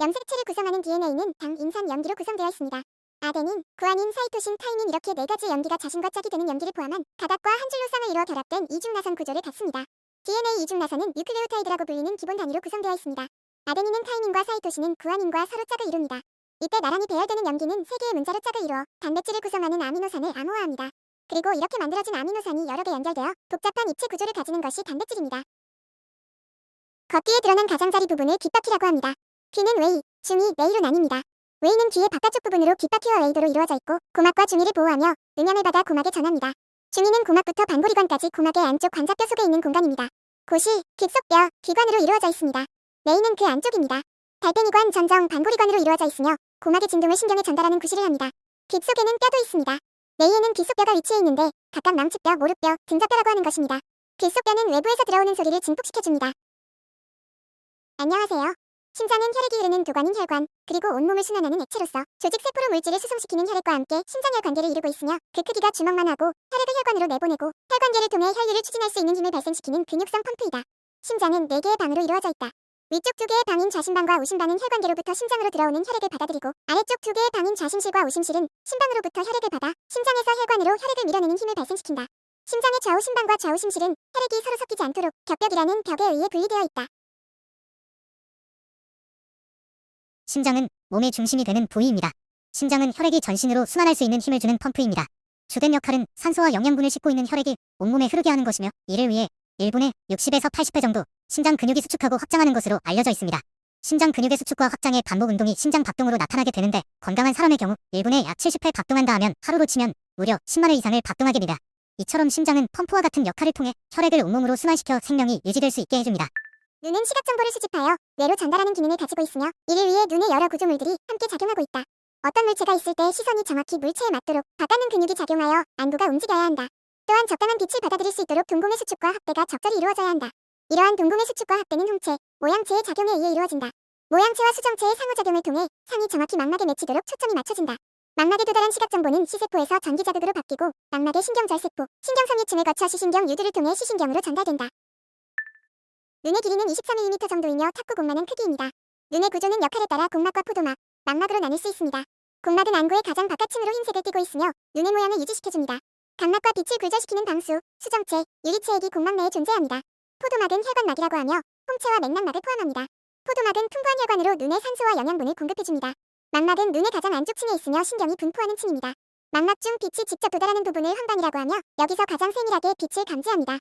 염색체를 구성하는 DNA는 당, 인산, 염기로 구성되어 있습니다. 아데닌, 구아닌, 사이토신, 타이민 이렇게 네 가지 염기가 자신과 짝이 되는 염기를 포함한 가닥과 한 줄로 쌍을 이루어 결합된 이중나선 구조를 갖습니다. DNA 이중나선은 뉴클레오타이드라고 불리는 기본 단위로 구성되어 있습니다. 아데닌은 타이민과 사이토신은 구아닌과 서로 짝을 이룹니다. 이때 나란히 배열되는 염기는 세 개의 문자로 짝을 이루어 단백질을 구성하는 아미노산을 암호화합니다. 그리고 이렇게 만들어진 아미노산이 여러 개 연결되어 복잡한 입체 구조를 가지는 것이 단백질입니다. 겉뒤에 드러난 가장자리 부분을 귓바퀴라고 합니다. 귀는 웨이, 중위, 메이로 나뉩니다. 웨이는 귀의 바깥쪽 부분으로 귓바퀴와 웨이도로 이루어져 있고 고막과 중위를 보호하며 영양을 받아 고막에 전합니다. 중위는 고막부터 반보리관까지 고막의 안쪽 관자뼈 속에 있는 공간입니다. 고시, 귓속뼈, 귀관으로 이루어져 있습니다. 메이는 그 안쪽입니다. 달팽이관, 전정, 반보리관으로 이루어져 있으며 고막의 진동을 신경에 전달하는 구실을 합니다. 귓 속에는 뼈도 있습니다. 메이에는 귓속뼈가 위치해 있는데 각각 망치뼈, 모르뼈, 등자뼈라고 하는 것입니다. 귓속뼈는 외부에서 들어오는 소리를 증폭시켜줍니다. 안녕하세요. 심장은 혈액이 흐르는 도관인 혈관, 그리고 온몸을 순환하는 액체로서 조직 세포로 물질을 수송시키는 혈액과 함께 심장혈 관계를 이루고 있으며 그 크기가 주먹만 하고 혈액을 혈관으로 내보내고 혈관계를 통해 혈류를 추진할 수 있는 힘을 발생시키는 근육성 펌프이다. 심장은 4개의 방으로 이루어져 있다. 위쪽 두 개의 방인 좌심방과 우심방은 혈관계로부터 심장으로 들어오는 혈액을 받아들이고 아래쪽 두 개의 방인 좌심실과 우심실은 심방으로부터 혈액을 받아 심장에서 혈관으로 혈액을 밀어내는 힘을 발생시킨다. 심장의 좌우심방과 좌우심실은 혈액이 서로 섞이지 않도록 격벽이라는 벽에 의해 분리되어 있다. 심장은 몸의 중심이 되는 부위입니다. 심장은 혈액이 전신으로 순환할 수 있는 힘을 주는 펌프입니다. 주된 역할은 산소와 영양분을 싣고 있는 혈액이 온몸에 흐르게 하는 것이며 이를 위해 1분에 60에서 80회 정도 심장 근육이 수축하고 확장하는 것으로 알려져 있습니다. 심장 근육의 수축과 확장의 반복 운동이 심장 박동으로 나타나게 되는데 건강한 사람의 경우 1분에 약 70회 박동한다 하면 하루로 치면 무려 10만 회 이상을 박동하게 됩니다. 이처럼 심장은 펌프와 같은 역할을 통해 혈액을 온몸으로 순환시켜 생명이 유지될 수 있게 해줍니다. 눈은 시각 정보를 수집하여 뇌로 전달하는 기능을 가지고 있으며 이를 위해 눈의 여러 구조물들이 함께 작용하고 있다. 어떤 물체가 있을 때 시선이 정확히 물체에 맞도록 바깥는 근육이 작용하여 안구가 움직여야 한다. 또한 적당한 빛을 받아들일 수 있도록 동공의 수축과 확대가 적절히 이루어져야 한다. 이러한 동공의 수축과 확대는 홍채, 모양체의 작용에 의해 이루어진다. 모양체와 수정체의 상호작용을 통해 상이 정확히 망막에 맺히도록 초점이 맞춰진다. 망막에 도달한 시각 정보는 시세포에서 전기 자극으로 바뀌고 망막의 신경절세포, 신경섬유층을 거쳐 시신경 유두를 통해 시신경으로 전달된다. 눈의 길이는 24mm 정도이며 탁구공만한 크기입니다. 눈의 구조는 역할에 따라 공막과 포도막, 망막으로 나눌 수 있습니다. 공막은 안구의 가장 바깥층으로 흰색을 띠고 있으며 눈의 모양을 유지시켜줍니다. 각막과 빛을 굴절시키는 방수, 수정체, 유리체액이 공막 내에 존재합니다. 포도막은 혈관막이라고 하며 홍채와 맥락막을 포함합니다. 포도막은 풍부한 혈관으로 눈에 산소와 영양분을 공급해줍니다. 망막은 눈의 가장 안쪽 층에 있으며 신경이 분포하는 층입니다. 망막 중 빛이 직접 도달하는 부분을 황방이라고 하며 여기서 가장 세밀하게 빛을 감지합니다.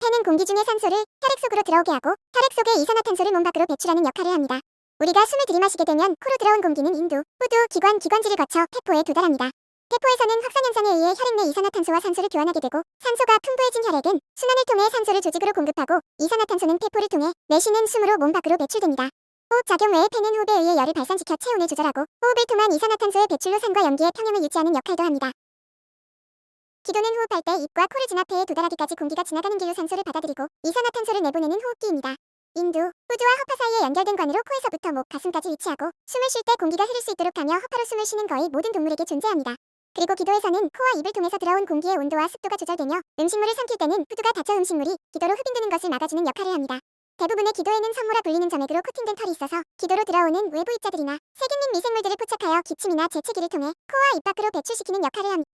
폐는 공기 중의 산소를 혈액 속으로 들어오게 하고 혈액 속의 이산화탄소를 몸 밖으로 배출하는 역할을 합니다. 우리가 숨을 들이마시게 되면 코로 들어온 공기는 인두, 후두, 기관, 기관지를 거쳐 폐포에 도달합니다. 폐포에서는 확산 현상에 의해 혈액 내 이산화탄소와 산소를 교환하게 되고 산소가 풍부해진 혈액은 순환을 통해 산소를 조직으로 공급하고 이산화탄소는 폐포를 통해 내쉬는 숨으로 몸 밖으로 배출됩니다. 호흡 작용 외에 폐는 호흡에 의해 열을 발산시켜 체온을 조절하고 호흡을 통한 이산화탄소의 배출로 산과 염기의 평형을 유지하는 역할도 합니다. 기도는 호흡할 때 입과 코를 폐에 도달하기까지 공기가 지나가는 길로 산소를 받아들이고 이산화탄소를 내보내는 호흡기입니다. 인두, 후두와 허파 사이에 연결된 관으로 코에서부터 목, 가슴까지 위치하고 숨을 쉴 때 공기가 흐를 수 있도록 하며 허파로 숨을 쉬는 거의 모든 동물에게 존재합니다. 그리고 기도에서는 코와 입을 통해서 들어온 공기의 온도와 습도가 조절되며 음식물을 삼킬 때는 후두가 닫혀 음식물이 기도로 흡인되는 것을 막아주는 역할을 합니다. 대부분의 기도에는 성모라 불리는 점액으로 코팅된 털이 있어서 기도로 들어오는 외부 입자들이나 세균 및 미생물들을 포착하여 기침이나 재채기를 통해 코와 입 밖으로 배출시키는 역할을 합니다.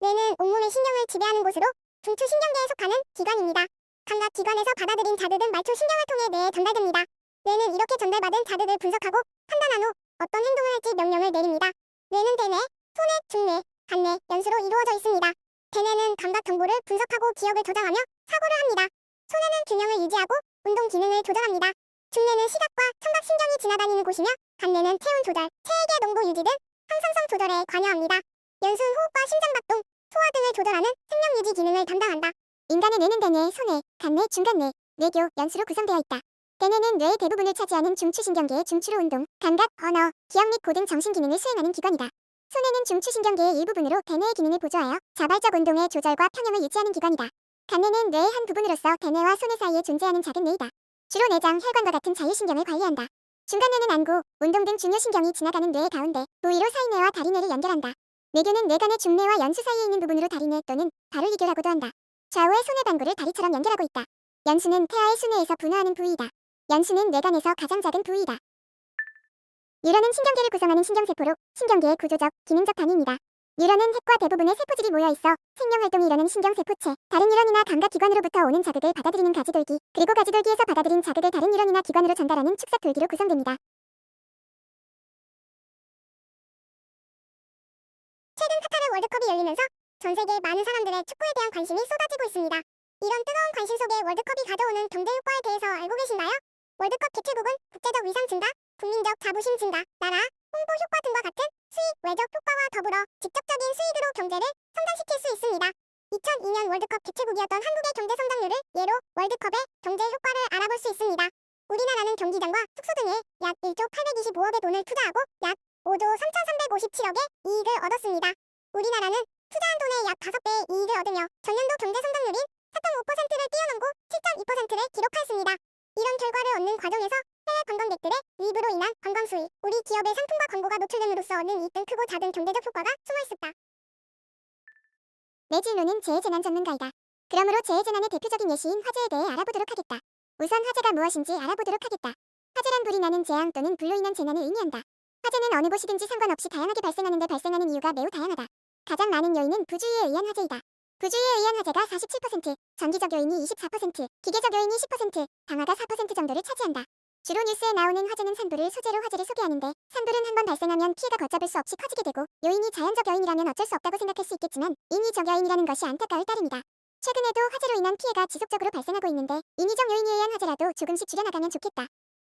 뇌는 온몸의 신경을 지배하는 곳으로 중추신경계에 속하는 기관입니다. 감각 기관에서 받아들인 자극은 말초 신경을 통해 뇌에 전달됩니다. 뇌는 이렇게 전달받은 자극을 분석하고 판단한 후 어떤 행동을 할지 명령을 내립니다. 뇌는 대뇌, 소뇌, 중뇌, 간뇌, 연수로 이루어져 있습니다. 대뇌는 감각 정보를 분석하고 기억을 저장하며 사고를 합니다. 소뇌는 균형을 유지하고 운동 기능을 조절합니다. 중뇌는 시각과 청각 신경이 지나다니는 곳이며 간뇌는 체온 조절, 체액의 농도 유지 등 항상성 조절에 관여합니다. 연수는 호흡과 심장박동, 소화 등을 조절하는 생명 유지 기능을 담당한다. 인간의 뇌는 대뇌, 소뇌, 간뇌, 중간뇌, 뇌교, 연수로 구성되어 있다. 대뇌는 뇌의 대부분을 차지하는 중추신경계의 중추로 운동, 감각, 언어, 기억 및 고등 정신 기능을 수행하는 기관이다. 소뇌는 중추신경계의 일부분으로 대뇌의 기능을 보조하여 자발적 운동의 조절과 평형을 유지하는 기관이다. 간뇌는 뇌의 한 부분으로서 대뇌와 소뇌 사이에 존재하는 작은 뇌이다. 주로 내장, 혈관과 같은 자율신경을 관리한다. 중간뇌는 안구, 운동 등 중요신경이 지나가는 뇌의 가운데 부위로 사이뇌와 다리뇌를 연결한다. 뇌교는 뇌간의 중뇌와 연수 사이에 있는 부분으로 다리뇌 또는 바로이교라고도 한다. 좌우의 소뇌 반구를 다리처럼 연결하고 있다. 연수는 태아의 수뇌에서 분화하는 부위이다. 연수는 뇌간에서 가장 작은 부위이다. 뉴런은 신경계를 구성하는 신경세포로 신경계의 구조적, 기능적 단위입니다. 뉴런은 핵과 대부분의 세포질이 모여 있어 생명활동이 일어나는 신경세포체, 다른 뉴런이나 감각기관으로부터 오는 자극을 받아들이는 가지돌기, 그리고 가지돌기에서 받아들인 자극을 다른 뉴런이나 기관으로 전달하는 축삭돌기로 구성됩니다. 최근 카타르 월드컵이 열리면서 전 세계 많은 사람들의 축구에 대한 관심이 쏟아지고 있습니다. 이런 뜨거운 관심 속에 월드컵이 가져오는 경제 효과에 대해서 알고 계신가요? 월드컵 개최국은 국제적 위상 증가, 국민적 자부심 증가, 나라, 홍보 효과 등과 같은 수익, 외적 효과와 더불어 직접적인 수익으로 경제를 성장시킬 수 있습니다. 2002년 월드컵 개최국이었던 한국의 경제 성장률을 예로 월드컵의 경제 효과를 알아볼 수 있습니다. 우리나라는 경기장과 숙소 등에 약 1조 825억의 돈을 투자하고 약 5조 3,357억의 이익을 얻었습니다. 우리나라는 투자한 돈의 약 5배의 이익을 얻으며 전년도 경제 성장률인 4.5%를 뛰어넘고 7.2%를 기록하였습니다. 이런 결과를 얻는 과정에서 해외 관광객들의 유입으로 인한 관광 수익, 우리 기업의 상품과 광고가 노출됨으로써 얻는 이익 등 크고 작은 경제적 효과가 숨어 있었다. 내 진로는 재해재난 전문가이다. 그러므로 재해재난의 대표적인 예시인 화재에 대해 알아보도록 하겠다. 우선 화재가 무엇인지 알아보도록 하겠다. 화재란 불이 나는 재앙 또는 불로 인한 재난을 의미한다. 화재는 어느 곳이든지 상관없이 다양하게 발생하는데 발생하는 이유가 매우 다양하다. 가장 많은 요인은 부주의에 의한 화재이다. 부주의에 의한 화재가 47%, 전기적 요인이 24%, 기계적 요인이 10%, 방화가 4% 정도를 차지한다. 주로 뉴스에 나오는 화재는 산불을 소재로 화재를 소개하는데 산불은 한 번 발생하면 피해가 걷잡을 수 없이 커지게 되고 요인이 자연적 요인이라면 어쩔 수 없다고 생각할 수 있겠지만 인위적 요인이라는 것이 안타까울 따름이다. 최근에도 화재로 인한 피해가 지속적으로 발생하고 있는데 인위적 요인에 의한 화재라도 조금씩 줄여나가면 좋겠다.